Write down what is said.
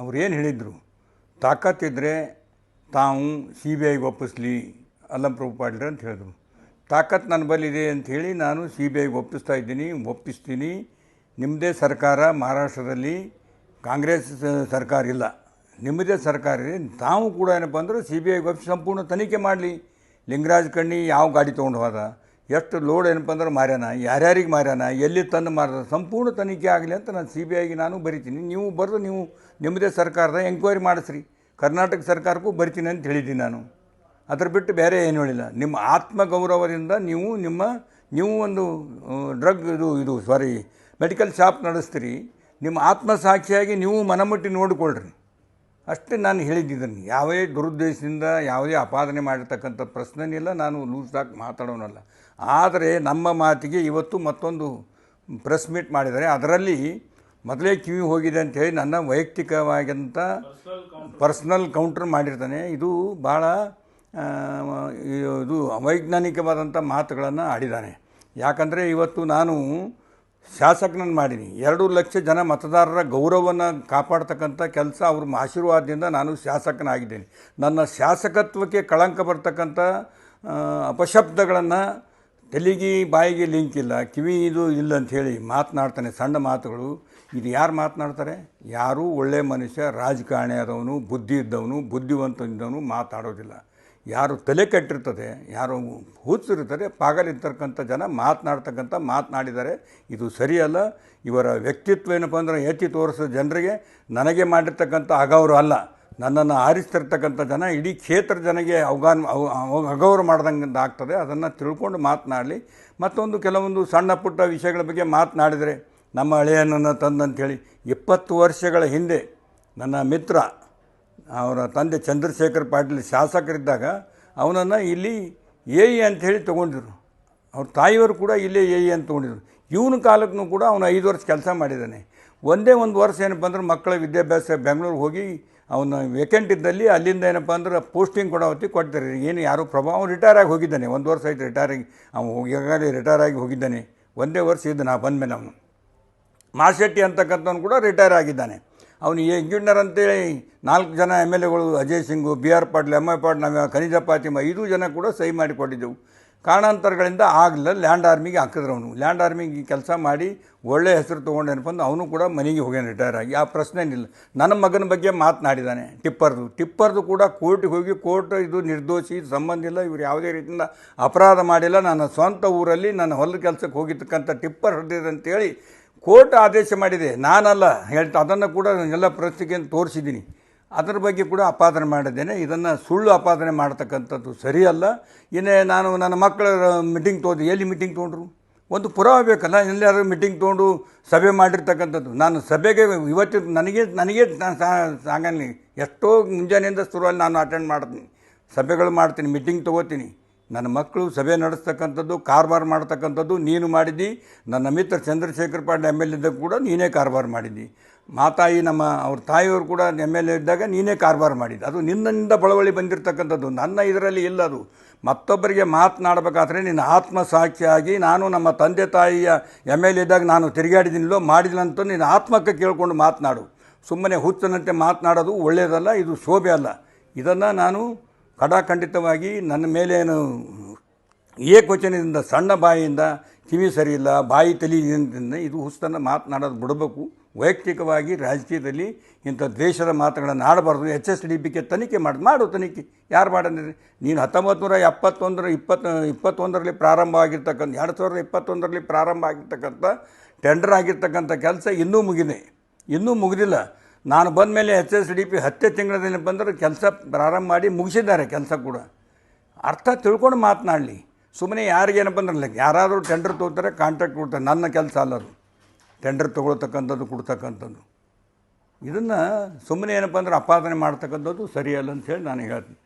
ಅವ್ರು ಏನು ಹೇಳಿದರು? ತಾಕತ್ತಿದ್ದರೆ ತಾವು ಸಿ ಬಿ ಐಗೆ ಒಪ್ಪಿಸ್ಲಿ ಅಲ್ಲಂಪ್ರಭು ಪಾಟೀಲ್ ಅಂತ ಹೇಳಿದ್ರು. ತಾಕತ್ತು ನನ್ನ ಬಲ್ಲಿದೆ ಅಂತ ಹೇಳಿ ನಾನು ಸಿ ಬಿ ಐಗೆ ಒಪ್ಪಿಸ್ತಾ ಇದ್ದೀನಿ, ಒಪ್ಪಿಸ್ತೀನಿ. ನಿಮ್ಮದೇ ಸರ್ಕಾರ ಮಹಾರಾಷ್ಟ್ರದಲ್ಲಿ ಕಾಂಗ್ರೆಸ್ ಸರ್ಕಾರ ಇಲ್ಲ. ನಿಮ್ಮದೇ ಸರ್ಕಾರ ಇದೆ. ತಾವು ಕೂಡ ಏನಪ್ಪ ಅಂದ್ರೆ ಸಿ ಬಿ ಐಗೆ ಒಪ್ಪಿಸಿ, ಸಂಪೂರ್ಣ ತನಿಖೆ ಮಾಡಲಿ. ಲಿಂಗರಾಜ್ ಕಣ್ಣಿ ಯಾವ ಗಾಡಿ ತೊಗೊಂಡು ಹೋದ? ಎಷ್ಟು ಲೋಡ್ ಏನಪ್ಪ ಅಂದ್ರೆ ಮಾರ್ಯಾನ, ಯಾರ್ಯಾರಿಗೆ ಮಾರ್ಯಾನ, ಎಲ್ಲಿ ತಂದು ಮಾರದ, ಸಂಪೂರ್ಣ ತನಿಖೆ ಆಗಲಿ ಅಂತ ನಾನು ಸಿ ಬಿ ಐಗೆ ನಾನು ಬರಿತೀನಿ. ನೀವು ಬರೆದು ನೀವು ನಿಮ್ಮದೇ ಸರ್ಕಾರದ ಎಂಕ್ವೈರಿ ಮಾಡಿಸ್ರಿ. ಕರ್ನಾಟಕ ಸರ್ಕಾರಕ್ಕೂ ಬರಿತೀನಿ ಅಂತ ಹೇಳಿದ್ದೀನಿ ನಾನು. ಅದ್ರ ಬಿಟ್ಟು ಬೇರೆ ಏನು ಹೇಳಿಲ್ಲ. ನಿಮ್ಮ ಆತ್ಮಗೌರವದಿಂದ ನೀವು ನಿಮ್ಮ, ನೀವು ಒಂದು ಡ್ರಗ್ ಇದು ಇದು ಸಾರಿ ಮೆಡಿಕಲ್ ಶಾಪ್ ನಡೆಸ್ತೀರಿ. ನಿಮ್ಮ ಆತ್ಮಸಾಕ್ಷಿಯಾಗಿ ನೀವು ಮನಮುಟ್ಟಿ ನೋಡಿಕೊಳ್ಳ್ರಿ ಅಷ್ಟೇ ನಾನು ಹೇಳಿದ್ದೀನಿ ಯಾವುದೇ ದುರುದ್ದೇಶದಿಂದ, ಯಾವುದೇ ಅಪಾದನೆ ಮಾಡಿರ್ತಕ್ಕಂಥ ಪ್ರಶ್ನೆನೇ ಇಲ್ಲ ನಾನು ಲೂಸಾಗಿ ಮಾತಾಡೋನಲ್ಲ. ಆದರೆ ನಮ್ಮ ಮಾತಿಗೆ ಇವತ್ತು ಮತ್ತೊಂದು ಪ್ರೆಸ್ ಮೀಟ್ ಮಾಡಿದ್ದಾರೆ. ಅದರಲ್ಲಿ ಮೊದಲೇ ಕಿವಿ ಹೋಗಿದೆ ಅಂತ ಹೇಳಿ ನನ್ನ ವೈಯಕ್ತಿಕವಾದಂಥ ಪರ್ಸ್ನಲ್ ಕೌಂಟರ್ ಮಾಡಿರ್ತಾನೆ. ಇದು ಭಾಳ ಇದು ಅವೈಜ್ಞಾನಿಕವಾದಂಥ ಮಾತುಗಳನ್ನು ಆಡಿದ್ದಾನೆ ಯಾಕಂದರೆ ಇವತ್ತು ನಾನು ಶಾಸಕನನ್ನು ಮಾಡೀನಿ. ಎರಡು ಲಕ್ಷ ಜನ ಮತದಾರರ ಗೌರವವನ್ನು ಕಾಪಾಡ್ತಕ್ಕಂಥ ಕೆಲಸ ಅವ್ರ ಆಶೀರ್ವಾದದಿಂದ ನಾನು ಶಾಸಕನಾಗಿದ್ದೇನೆ. ನನ್ನ ಶಾಸಕತ್ವಕ್ಕೆ ಕಳಂಕ ಬರ್ತಕ್ಕಂಥ ಅಪಶಬ್ದಗಳನ್ನು ತೆಲಿಗೆ ಬಾಯಿಗೆ ಲಿಂಕ್ ಇಲ್ಲ, ಕಿವಿ ಇದು ಇಲ್ಲ ಅಂತ ಹೇಳಿ ಮಾತನಾಡ್ತಾನೆ ಸಣ್ಣ ಮಾತುಗಳು. ಇದು ಯಾರು ಮಾತನಾಡ್ತಾರೆ? ಯಾರೂ ಒಳ್ಳೆಯ ಮನುಷ್ಯ, ರಾಜಕಾರಣಿ ಆದವನು, ಬುದ್ಧಿ ಇದ್ದವನು ಬುದ್ಧಿವಂತ ಇದ್ದವನು ಮಾತಾಡೋದಿಲ್ಲ. ಯಾರು ತಲೆ ಕೆಟ್ಟಿರ್ತದೆ, ಯಾರು ಹುಚ್ಚಿರ್ತದೆ ಪಾಗಲಿರ್ತಕ್ಕಂಥ ಜನ ಮಾತನಾಡ್ತಕ್ಕಂಥ ಮಾತನಾಡಿದ್ದಾರೆ ಇದು ಸರಿಯಲ್ಲ. ಇವರ ವ್ಯಕ್ತಿತ್ವ ಏನಪ್ಪ ಅಂದರೆ ಎತ್ತಿ ತೋರಿಸೋ ಜನರಿಗೆ ನನಗೆ ಮಾಡಿರ್ತಕ್ಕಂಥ ಅಗೌರವ ಅಲ್ಲ. ನನ್ನನ್ನು ಆರಿಸ್ತಿರ್ತಕ್ಕಂಥ ಜನ ಇಡೀ ಕ್ಷೇತ್ರ ಜನಗೆ ಅವಗಾನ್ ಅವ- ಅವ- ಅಗೌರವ ಮಾಡ್ದಂಗೆ ಆಗ್ತದೆ. ಅದನ್ನು ತಿಳ್ಕೊಂಡು ಮಾತನಾಡಲಿ. ಮತ್ತೊಂದು ಕೆಲವೊಂದು ಸಣ್ಣ ಪುಟ್ಟ ವಿಷಯಗಳ ಬಗ್ಗೆ ಮಾತನಾಡಿದರೆ ನಮ್ಮ ಹಳೆಯನನ್ನು ತಂದಂಥೇಳಿ ಇಪ್ಪತ್ತು ವರ್ಷಗಳ ಹಿಂದೆ ನನ್ನ ಮಿತ್ರ ಅವರ ತಂದೆ ಚಂದ್ರಶೇಖರ್ ಪಾಟೀಲ್ ಶಾಸಕರಿದ್ದಾಗ ಅವನನ್ನು ಇಲ್ಲಿ ಎ ಇ ಹೇಳಿ ತೊಗೊಂಡಿದ್ರು. ಅವ್ರ ತಾಯಿಯವರು ಕೂಡ ಇಲ್ಲೇ ಎ ಇ ಅಂತ ತೊಗೊಂಡಿದ್ರು. ಇವನ ಕಾಲಕ್ಕೂ ಕೂಡ ಅವನು ಐದು ವರ್ಷ ಕೆಲಸ ಮಾಡಿದ್ದಾನೆ. ಒಂದೇ ಒಂದು ವರ್ಷ ಏನಪ್ಪ ಅಂದ್ರೆ ಮಕ್ಕಳ ವಿದ್ಯಾಭ್ಯಾಸ ಬೆಂಗಳೂರಿಗೆ ಹೋಗಿ ಅವನ ವೇಕೆಂಟ್ ಇದ್ದಲ್ಲಿ ಅಲ್ಲಿಂದ ಏನಪ್ಪ ಅಂದ್ರೆ ಪೋಸ್ಟಿಂಗ್ ಕೊಡೋ ಕೊಡ್ತಾರೆ ಏನು ಯಾರು ಪ್ರಭಾವ ಅವ್ನು ರಿಟೈರ್ ಆಗಿ ಹೋಗಿದ್ದಾನೆ. ಒಂದು ವರ್ಷ ಆಯ್ತು ರಿಟೈರ್ ಆಗಿ. ಅವನು ಈಗಾಗಲೇ ರಿಟೈರ್ ಆಗಿ ಹೋಗಿದ್ದಾನೆ. ಒಂದೇ ವರ್ಷ ಇದ್ದು ನಾ ಬಂದಮೇಲೆ ಅವನು. ಮಾಶೆಟ್ಟಿ ಅಂತಕ್ಕಂಥವ್ನು ಕೂಡ ರಿಟೈರ್ ಆಗಿದ್ದಾನೆ. ಅವನು ಎಂಜಿನಿಯರ್ ಅಂತೇಳಿ ನಾಲ್ಕು ಜನ ಎಂ ಎಲ್ ಎಗಳು, Ajay Singh, B R Patil, M I Patil ನಮ್ಮ ಖನಿಜ ಪಾತಿಮ, ಐದು ಜನ ಕೂಡ ಸಹಿ ಮಾಡಿಕೊಟ್ಟಿದ್ದೆವು. ಕಾರಣಾಂತರಗಳಿಂದ ಆಗಲಿಲ್ಲ ಲ್ಯಾಂಡ್ ಆರ್ಮಿಗೆ ಹಾಕಿದ್ರು ಅವನು. ಲ್ಯಾಂಡ್ ಆರ್ಮಿಗೆ ಕೆಲಸ ಮಾಡಿ ಒಳ್ಳೆಯ ಹೆಸರು ತೊಗೊಂಡೇನಪ್ಪ ಅಂದ್ರೆ ಅವನು ಕೂಡ ಮನೆಗೆ ಹೋಗ್ಯಾನ ರಿಟೈರ್ ಆಗಿ. ಆ ಪ್ರಶ್ನೆ ಏನಿಲ್ಲ ನನ್ನ ಮಗನ ಬಗ್ಗೆ ಮಾತನಾಡಿದ್ದಾನೆ ಟಿಪ್ಪರ್ದು. ಟಿಪ್ಪರ್ದು ಕೂಡ ಕೋರ್ಟಿಗೆ ಹೋಗಿ ಕೋರ್ಟ್ ಇದು ನಿರ್ದೋಷಿ, ಸಂಬಂಧ ಇಲ್ಲ, ಇವರು ಯಾವುದೇ ರೀತಿಯಿಂದ ಅಪರಾಧ ಮಾಡಿಲ್ಲ. ನನ್ನ ಸ್ವಂತ ಊರಲ್ಲಿ ನನ್ನ ಹೊಲದ ಕೆಲಸಕ್ಕೆ ಹೋಗಿರ್ತಕ್ಕಂಥ ಟಿಪ್ಪರ್ ಹೊಡೆದಿದೆ ಅಂತೇಳಿ ಕೋರ್ಟ್ ಆದೇಶ ಮಾಡಿದೆ. ನಾನಲ್ಲ. ಹೇಳ್ತಾ ಅದನ್ನು ಕೂಡ ಎಲ್ಲ ಪ್ರಸ್ತಿಗೆ ತೋರಿಸಿದ್ದೀನಿ. ಅದರ ಬಗ್ಗೆ ಕೂಡ ಅಪಾದನೆ ಮಾಡಿದ್ದೇನೆ. ಇದನ್ನು ಸುಳ್ಳು ಆಪಾದನೆ ಮಾಡ್ತಕ್ಕಂಥದ್ದು ಸರಿಯಲ್ಲ. ಇನ್ನೇ ನಾನು ನನ್ನ ಮಕ್ಕಳ ಮೀಟಿಂಗ್ ತೊಗೊಂಡು ಎಲ್ಲಿ ಮೀಟಿಂಗ್ ತೊಗೊಂಡ್ರು? ಒಂದು ಪುರಾವೆ ಬೇಕಲ್ಲ? ಎಲ್ಲಾದ್ರೂ ಮೀಟಿಂಗ್ ತೊಗೊಂಡು ಸಭೆ ಮಾಡಿರ್ತಕ್ಕಂಥದ್ದು. ನಾನು ಸಭೆಗೆ ಇವತ್ತು ನನಗೆ ನನಗೆ ನಾನು ಸಾಗಲಿ ಎಷ್ಟೋ ಮುಂಜಾನೆಯಿಂದ ಶುರುವಲ್ಲಿ ನಾನು ಅಟೆಂಡ್ ಮಾಡ್ತೀನಿ. ಸಭೆಗಳು ಮಾಡ್ತೀನಿ ಮೀಟಿಂಗ್ ತೊಗೋತೀನಿ. ನನ್ನ ಮಕ್ಕಳು ಸಭೆ ನಡೆಸ್ತಕ್ಕಂಥದ್ದು ಕಾರ್ಬಾರ್ ಮಾಡ್ತಕ್ಕಂಥದ್ದು ನೀನು ಮಾಡಿದ್ದಿ. ನನ್ನ ಮಿತ್ರ ಚಂದ್ರಶೇಖರ್ ಪಾಂಡೆ ಎಂ ಎಲ್ ಇದ್ದಾಗ ಕೂಡ ನೀನೇ ಕಾರ್ಬಾರ್ ಮಾಡಿದ್ದಿ. ಮಾತಾಯಿ ನಮ್ಮ ಅವ್ರ ತಾಯಿಯವರು ಕೂಡ ಎಂ ಎಲ್ ಎ ಇದ್ದಾಗ ನೀನೇ ಕಾರ್ಬಾರ್ ಮಾಡಿದ್ದು. ಅದು ನಿನ್ನಿಂದ ಬಳವಳಿ ಬಂದಿರತಕ್ಕಂಥದ್ದು. ನನ್ನ ಇದರಲ್ಲಿ ಇಲ್ಲ ಅದು. ಮತ್ತೊಬ್ಬರಿಗೆ ಮಾತನಾಡಬೇಕಾದ್ರೆ ನಿನ್ನ ಆತ್ಮಸಾಕ್ಷಿಯಾಗಿ ನಾನು ನಮ್ಮ ತಂದೆ ತಾಯಿಯ ಎಂ ಎಲ್ ಎ ಇದ್ದಾಗ ನಾನು ತಿರುಗಾಡಿದ್ದೀನಿಲ್ಲೋ ಮಾಡಿದಿಲ್ಲ ಅಂತ ನಿನ್ನ ಆತ್ಮಕ್ಕೆ ಕೇಳಿಕೊಂಡು ಮಾತನಾಡು. ಸುಮ್ಮನೆ ಹುಚ್ಚನಂತೆ ಮಾತನಾಡೋದು ಒಳ್ಳೆಯದಲ್ಲ ಇದು ಶೋಭೆ ಅಲ್ಲ. ಇದನ್ನು ನಾನು ಕಡಾಖಂಡಿತವಾಗಿ ನನ್ನ ಮೇಲೇನು ಏಕವಚನದಿಂದ ಸಣ್ಣ ಬಾಯಿಯಿಂದ ಕಿವಿ ಸರಿಯಿಲ್ಲ, ಬಾಯಿ ತಲಿಯಿಂದ ಇದು ಹುಸ್ತನ್ನು ಮಾತನಾಡೋದು ಬಿಡಬೇಕು. ವೈಯಕ್ತಿಕವಾಗಿ ರಾಜಕೀಯದಲ್ಲಿ ಇಂಥ ದ್ವೇಷದ ಮಾತುಗಳನ್ನು ಆಡಬಾರ್ದು ಎಚ್ ಎಸ್ ಡಿ ಪಿಗೆ ತನಿಖೆ ಮಾಡಿ, ಮಾಡು ತನಿಖೆ. ಯಾರು ಮಾಡಂದ್ರೆ, ನೀನು ಹತ್ತೊಂಬತ್ತು ನೂರ ಎಪ್ಪತ್ತೊಂದರ, ಇಪ್ಪತ್ತು, ಇಪ್ಪತ್ತೊಂದರಲ್ಲಿ ಪ್ರಾರಂಭ ಆಗಿರ್ತಕ್ಕಂಥ, ಎರಡು ಸಾವಿರದ ಇಪ್ಪತ್ತೊಂದರಲ್ಲಿ ಪ್ರಾರಂಭ ಆಗಿರ್ತಕ್ಕಂಥ ಟೆಂಡರ್ ಆಗಿರ್ತಕ್ಕಂಥ ಕೆಲಸ ಇನ್ನೂ ಮುಗಿದೆ ಇನ್ನೂ ಮುಗಿದಿಲ್ಲ. ನಾನು ಬಂದ ಮೇಲೆ ಎಚ್ ಎಸ್ ಡಿ ಪಿ ಹತ್ತೇ ತಿಂಗಳಲ್ಲಿ ಬಂದರೆ ಕೆಲಸ ಪ್ರಾರಂಭ ಮಾಡಿ ಮುಗಿಸಿದ್ದಾರೆ ಕೆಲಸ ಕೂಡ. ಅರ್ಥ ತಿಳ್ಕೊಂಡು ಮಾತನಾಡಲಿ. ಸುಮ್ಮನೆ ಯಾರಿಗೇನು ಬಂದ್ರಲ್ಲ, ಯಾರಾದರೂ ಟೆಂಡರ್ ತೊಗೋತಾರೆ ಕಾಂಟ್ರಾಕ್ಟ್ ಕೊಡ್ತಾರೆ. ನನ್ನ ಕೆಲಸ ಅಲ್ಲ ಅದು. ಟೆಂಡರ್ ತೊಗೊಳ್ತಕ್ಕಂಥದ್ದು, ಕೊಡ್ತಕ್ಕಂಥದ್ದು. ಇದನ್ನು ಸುಮ್ಮನೆ ಏನಪ್ಪ ಅಂದ್ರೆ ಅಪಾದನೆ ಮಾಡ್ತಕ್ಕಂಥದ್ದು ಸರಿಯಲ್ಲ ಅಂತ ಹೇಳಿ ನಾನು ಹೇಳ್ತೀನಿ.